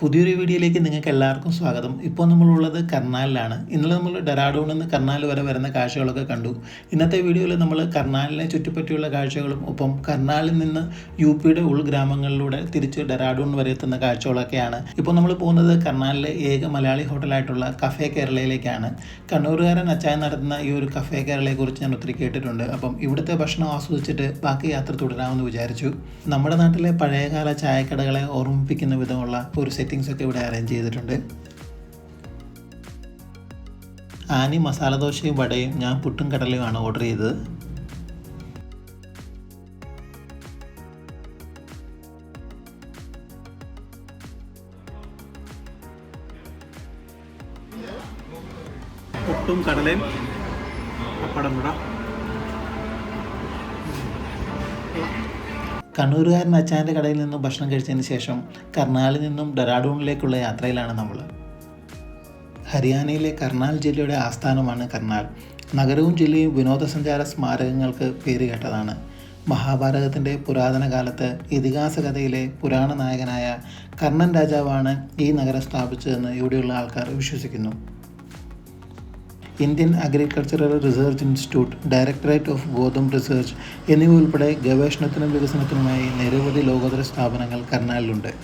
പുതിയൊരു വീഡിയോയിലേക്ക് നിങ്ങൾക്ക് എല്ലാവർക്കും സ്വാഗതം. ഇപ്പോൾ നമ്മളുള്ളത് കർണാലിലാണ്. ഇന്നലെ നമ്മൾ ഡെറാഡൂണിൽ നിന്ന് കർണാൽ വരെ വരുന്ന കാഴ്ചകളൊക്കെ കണ്ടു. ഇന്നത്തെ വീഡിയോയിൽ നമ്മൾ കർണാലിനെ ചുറ്റിപ്പറ്റിയുള്ള കാഴ്ചകളും ഒപ്പം കർണാലിൽ നിന്ന് യു പിയുടെ ഉൾഗ്രാമങ്ങളിലൂടെ തിരിച്ച് ഡെറാഡൂൺ വരെ എത്തുന്ന കാഴ്ചകളൊക്കെയാണ്. ഇപ്പോൾ നമ്മൾ പോകുന്നത് കർണാലിലെ ഏക മലയാളി ഹോട്ടലായിട്ടുള്ള കഫേ കേരളയിലേക്കാണ്. കണ്ണൂരുകാരൻ അച്ചായ നടത്തുന്ന ഈ ഒരു കഫേ കേരളയെക്കുറിച്ച് ഞാൻ ഒത്തിരി കേട്ടിട്ടുണ്ട്. അപ്പം ഇവിടുത്തെ ഭക്ഷണം ആസ്വദിച്ചിട്ട് ബാക്കി യാത്ര തുടരാമെന്ന് വിചാരിച്ചു. നമ്മുടെ നാട്ടിലെ പഴയകാല ചായക്കടകളെ ഓർമ്മിപ്പിക്കുന്ന വിധമുള്ള ഒരു സെറ്റിങ്സ് ഒക്കെ ഇവിടെ അറേഞ്ച് ചെയ്തിട്ടുണ്ട്. ആനി മസാല ദോശയും വടയും ഞാൻ പുട്ടും കടലയുമാണ് ഓർഡർ ചെയ്തത്. പുട്ടും കടലയും പപ്പടം വിട കണ്ണൂരുകാരൻ അച്ചാന്റെ കടയിൽ നിന്നും ഭക്ഷണം കഴിച്ചതിന് ശേഷം കർണാലിൽ നിന്നും ഡെറാഡൂണിലേക്കുള്ള യാത്രയിലാണ് നമ്മൾ. ഹരിയാനയിലെ കർണാൽ ജില്ലയുടെ ആസ്ഥാനമാണ് കർണാൽ നഗരവും ജില്ലയും വിനോദസഞ്ചാര സ്മാരകങ്ങൾക്ക് പേരുകേട്ടതാണ് മഹാഭാരതത്തിന്റെ പുരാതന കാലത്ത് ഇതിഹാസ കഥയിലെ പുരാണ നായകനായ കർണൻ രാജാവാണ് ഈ നഗരം സ്ഥാപിച്ചതെന്ന് ഇവിടെയുള്ള ആൾക്കാർ വിശ്വസിക്കുന്നു. Indian agricultural research institute directorate of ഗോതമ്പ് റിസർച്ച് എന്നിവ ഉൾപ്പെടെ ഗവേഷണത്തിനും വികസനത്തിനുമായി നിരവധി ലോകോത്തര സ്ഥാപനങ്ങൾ കർണാലിലുണ്ട്.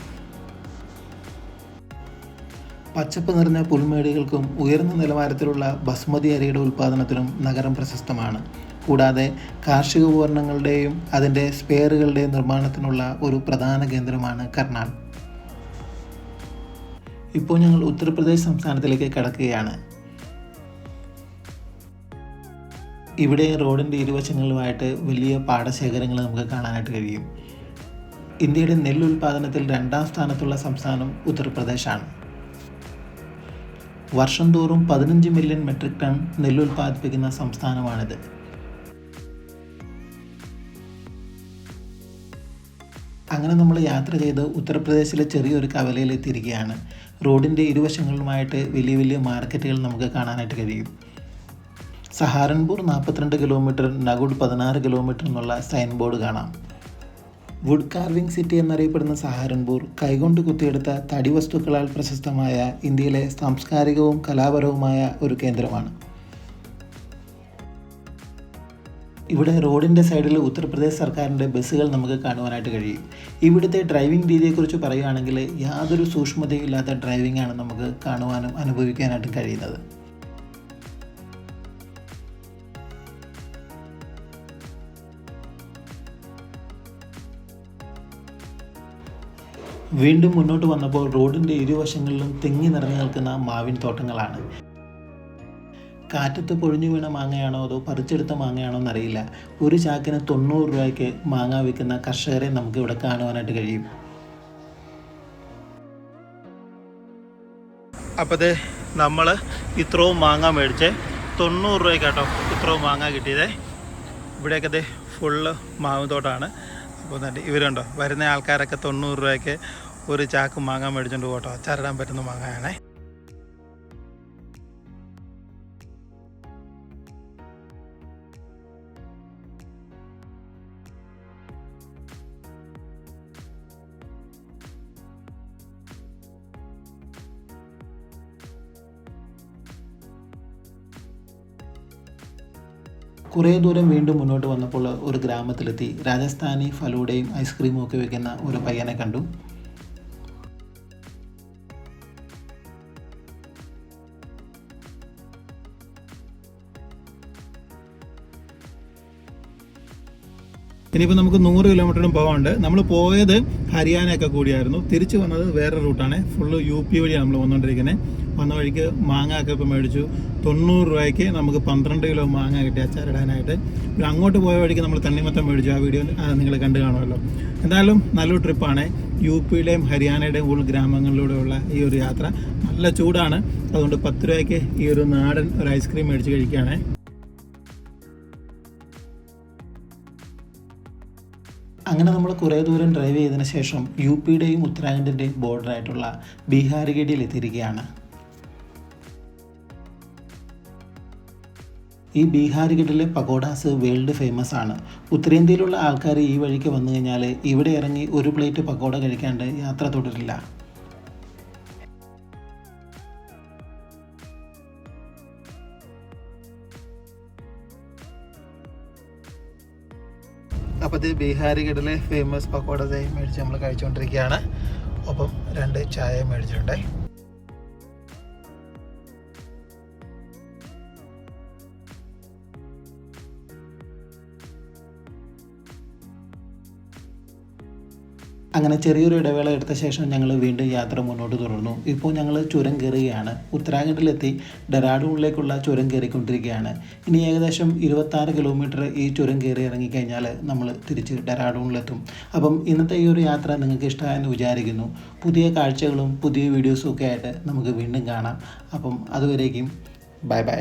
പച്ചപ്പ് നിറഞ്ഞ പുൽമേടികൾക്കും ഉയർന്ന നിലവാരത്തിലുള്ള ബസ്മതി അരിയുടെ ഉൽപ്പാദനത്തിനും നഗരം പ്രശസ്തമാണ്. കൂടാതെ കാർഷിക ഉപകരണങ്ങളുടെയും അതിന്റെ സ്പെയറുകളുടെയും നിർമ്മാണത്തിനുള്ള ഒരു പ്രധാന കേന്ദ്രമാണ് കർണാൽ. ഇപ്പോൾ ഞങ്ങൾ ഉത്തർപ്രദേശ് സംസ്ഥാനത്തിലേക്ക് കടക്കുകയാണ്. ഇവിടെ റോഡിന്റെ ഇരുവശങ്ങളിലുമായിട്ട് വലിയ പാടശേഖരങ്ങൾ നമുക്ക് കാണാനായിട്ട് കഴിയും. ഇന്ത്യയുടെ നെല്ല് ഉൽപ്പാദനത്തിൽ രണ്ടാം സ്ഥാനത്തുള്ള സംസ്ഥാനം ഉത്തർപ്രദേശാണ്. വർഷം തോറും പതിനഞ്ച് മില്യൺ മെട്രിക് ടൺ നെല്ല് ഉൽപ്പാദിപ്പിക്കുന്ന സംസ്ഥാനമാണിത്. അങ്ങനെ നമ്മൾ യാത്ര ചെയ്ത് ഉത്തർപ്രദേശിലെ ചെറിയൊരു കവലയിൽ എത്തിയിരിക്കുകയാണ്. റോഡിന്റെ ഇരുവശങ്ങളിലുമായിട്ട് വലിയ വലിയ മാർക്കറ്റുകൾ നമുക്ക് കാണാനായിട്ട് കഴിയും. സഹാരൻപൂർ നാൽപ്പത്തിരണ്ട് കിലോമീറ്റർ നഗുഡ് പതിനാറ് കിലോമീറ്റർ എന്നുള്ള സൈൻ ബോർഡ് കാണാം. വുഡ് കാർവിംഗ് സിറ്റി എന്നറിയപ്പെടുന്ന സഹാരൻപൂർ കൈകൊണ്ട് കുത്തിയെടുത്ത തടി വസ്തുക്കളാൽ പ്രശസ്തമായ ഇന്ത്യയിലെ സാംസ്കാരികവും കലാപരവുമായ ഒരു കേന്ദ്രമാണ്. ഇവിടെ റോഡിന്റെ സൈഡിൽ ഉത്തർപ്രദേശ് സർക്കാരിന്റെ ബസ്സുകൾ നമുക്ക് കാണുവാനായിട്ട് കഴിയും. ഇവിടുത്തെ ഡ്രൈവിംഗ് രീതിയെക്കുറിച്ച് പറയുകയാണെങ്കിൽ യാതൊരു സൂക്ഷ്മതയും ഇല്ലാത്ത ഡ്രൈവിംഗ് ആണ് നമുക്ക് കാണുവാനും അനുഭവിക്കാനായിട്ടും കഴിയുന്നത്. വീണ്ടും മുന്നോട്ട് വന്നപ്പോൾ റോഡിന്റെ ഇരുവശങ്ങളിലും തിങ്ങി നിറഞ്ഞു നിൽക്കുന്ന മാവിൻ തോട്ടങ്ങളാണ്. കാറ്റത്ത് പൊഴിഞ്ഞു വീണ മാങ്ങയാണോ അതോ പറിച്ചെടുത്ത മാങ്ങയാണോ എന്നറിയില്ല. ഒരു ചാക്കിന് തൊണ്ണൂറ് രൂപയ്ക്ക് മാങ്ങ വിൽക്കുന്ന കർഷകരെ നമുക്ക് ഇവിടെ കാണുവാനായിട്ട് കഴിയും. അപ്പോൾ നമ്മൾ ഇത്രയും മാങ്ങ മേടിച്ച് തൊണ്ണൂറ് രൂപയ്ക്കാട്ടോ ഇത്രയും മാങ്ങ കിട്ടിയത്. ഇവിടെയൊക്കെ ഇത് ഫുള്ള് മാവ് എന്നിട്ട് ഇവരുണ്ടോ? വരുന്ന ആൾക്കാരൊക്കെ തൊണ്ണൂറ് രൂപയ്ക്ക് ഒരു ചാക്ക് മാങ്ങ മേടിച്ചുകൊണ്ട് പോട്ടോ. ചരടാൻ പറ്റുന്ന മാങ്ങയാണേ. കുറേ ദൂരം വീണ്ടും മുന്നോട്ട് വന്നപ്പോൾ ഒരു ഗ്രാമത്തിലെത്തി. രാജസ്ഥാനി ഫലൂടയും ഐസ്ക്രീമും ഒക്കെ വെക്കുന്ന ഒരു പയ്യനെ കണ്ടു. ഇനിയിപ്പോൾ നമുക്ക് നൂറ് കിലോമീറ്ററും പോകാണ്ട് നമ്മൾ പോയത് ഹരിയാനയൊക്കെ കൂടിയായിരുന്നു. തിരിച്ചു വന്നത് വേറെ റൂട്ടാണ് ഫുള്ള് യു പി വഴിയാണ് നമ്മൾ വന്നുകൊണ്ടിരിക്കുന്നത് വന്ന വഴിക്ക് മാങ്ങ ഒക്കെ ഇപ്പോൾ മേടിച്ചു. തൊണ്ണൂറ് രൂപയ്ക്ക് നമുക്ക് പന്ത്രണ്ട് കിലോ മാങ്ങ കിട്ടി അച്ചാറിടാനായിട്ട്. പിന്നെ അങ്ങോട്ട് പോയ വഴിക്ക് നമ്മൾ തണ്ണിമത്തം മേടിച്ചു. ആ വീഡിയോ നിങ്ങൾ കണ്ടു കാണുമല്ലോ. എന്തായാലും നല്ലൊരു ട്രിപ്പാണ്. യു പിയുടെയും ഹരിയാനയുടെയും ഉൾ ഗ്രാമങ്ങളിലൂടെയുള്ള ഈ ഒരു യാത്ര. നല്ല ചൂടാണ്. അതുകൊണ്ട് പത്ത് രൂപയ്ക്ക് ഈ ഒരു നാടൻ ഒരു ഐസ്ക്രീം മേടിച്ച് കഴിക്കുകയാണ്. അങ്ങനെ നമ്മൾ കുറേ ദൂരം ഡ്രൈവ് ചെയ്തതിന് ശേഷം യു പിയുടെയും ഉത്തരാഖണ്ഡിന്റെയും ബോർഡറായിട്ടുള്ള ബീഹാർഗഡിയിൽ എത്തിയിരിക്കുകയാണ്. ഈ ബീഹാരിഘട്ടിലെ പകോഡാസ് വേൾഡ് ഫേമസ് ആണ്. ഉത്തരേന്ത്യയിലുള്ള ആൾക്കാർ ഈ വഴിക്ക് വന്നു കഴിഞ്ഞാൽ ഇവിടെ ഇറങ്ങി ഒരു പ്ലേറ്റ് പകോഡ കഴിക്കാണ്ട് യാത്ര തുടരില്ല. അപ്പോൾ ഇത് ബീഹാരിഘട്ടിലെ ഫേമസ് പക്കോടതയും മേടിച്ച് നമ്മൾ കഴിച്ചുകൊണ്ടിരിക്കുകയാണ് ഒപ്പം രണ്ട് ചായ മേടിച്ചിട്ടുണ്ടായി അങ്ങനെ ചെറിയൊരു ഇടവേള എടുത്ത ശേഷം ഞങ്ങൾ വീണ്ടും യാത്ര മുന്നോട്ട് തുടർന്നു. ഇപ്പോൾ ഞങ്ങൾ ചുരം കയറുകയാണ്. ഉത്തരാഖണ്ഡിലെത്തി ഡെറാഡൂണിലേക്കുള്ള ചുരം കയറിക്കൊണ്ടിരിക്കുകയാണ്. ഇനി ഏകദേശം ഇരുപത്താറ് കിലോമീറ്റർ ഈ ചുരം കയറി ഇറങ്ങിക്കഴിഞ്ഞാൽ നമ്മൾ തിരിച്ച് ഡെറാഡൂണിലെത്തും. അപ്പം ഇന്നത്തെ ഈ ഒരു യാത്ര നിങ്ങൾക്ക് ഇഷ്ടമായെന്ന് വിചാരിക്കുന്നു. പുതിയ കാഴ്ചകളും പുതിയ വീഡിയോസും ഒക്കെ ആയിട്ട് നമുക്ക് വീണ്ടും കാണാം. അപ്പം അതുവരേക്കും ബൈ ബൈ.